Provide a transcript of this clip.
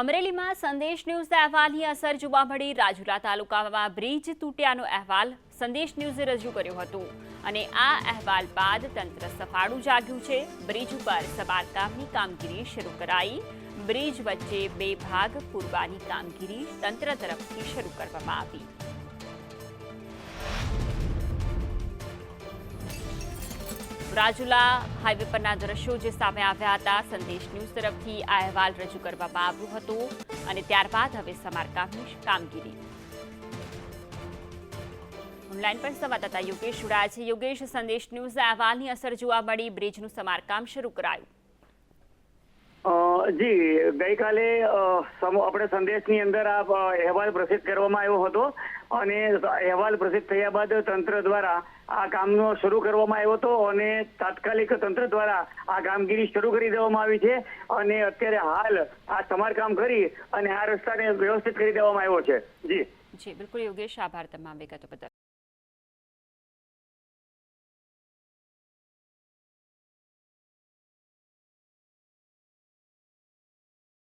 અમરેલીમાં સંદેશ ન્યૂઝના અહેવાલની અસર જોવા મળી. રાજુલા તાલુકામાં બ્રિજ તૂટ્યાનો અહેવાલ સંદેશ ન્યૂઝે રજૂ કર્યો હતો. અને આ અહેવાલ બાદ તંત્ર સફાળું જાગ્યું છે. બ્રિજ ઉપર સમારકામની કામગીરી શરૂ કરાઈ. બ્રિજ વચ્ચે બે ભાગ પૂરવાની કામગીરી તંત્ર તરફથી શરૂ કરવામાં આવી. રાજુલા હાઈવે પરના દ્રશ્યો જે સામે આવ્યા હતા, સંદેશ ન્યૂઝ તરફથી આ અહેવાલ રજૂ કરવામાં આવ્યો હતો અને ત્યારબાદ હવે સમારકામની કામગીરી. ઓનલાઈન પણ સંવાદદાતા યોગેશ જોડાયા છે. યોગેશ, સંદેશ ન્યૂઝ અહેવાલની અસર જોવા મળી, બ્રિજનું સમારકામ શરૂ કરાયું. જી, ગઈકાલે આપણે સંદેશની અંદર આ અહેવાલ પ્રસિદ્ધ કરવામાં આવ્યો હતો અને અહેવાલ પ્રસિદ્ધ થયા બાદ તંત્ર દ્વારા આ કામનો શરૂ કરવામાં આવ્યો હતો અને તાત્કાલિક તંત્ર દ્વારા આ કામગીરી શરૂ કરી દેવામાં આવી છે અને અત્યારે હાલ આ સમારકામ કરી અને આ રસ્તાને વ્યવસ્થિત કરી દેવામાં આવ્યો છે. જી. જી, બિલકુલ યોગેશ, આભાર તમામ વિગતો બદલ.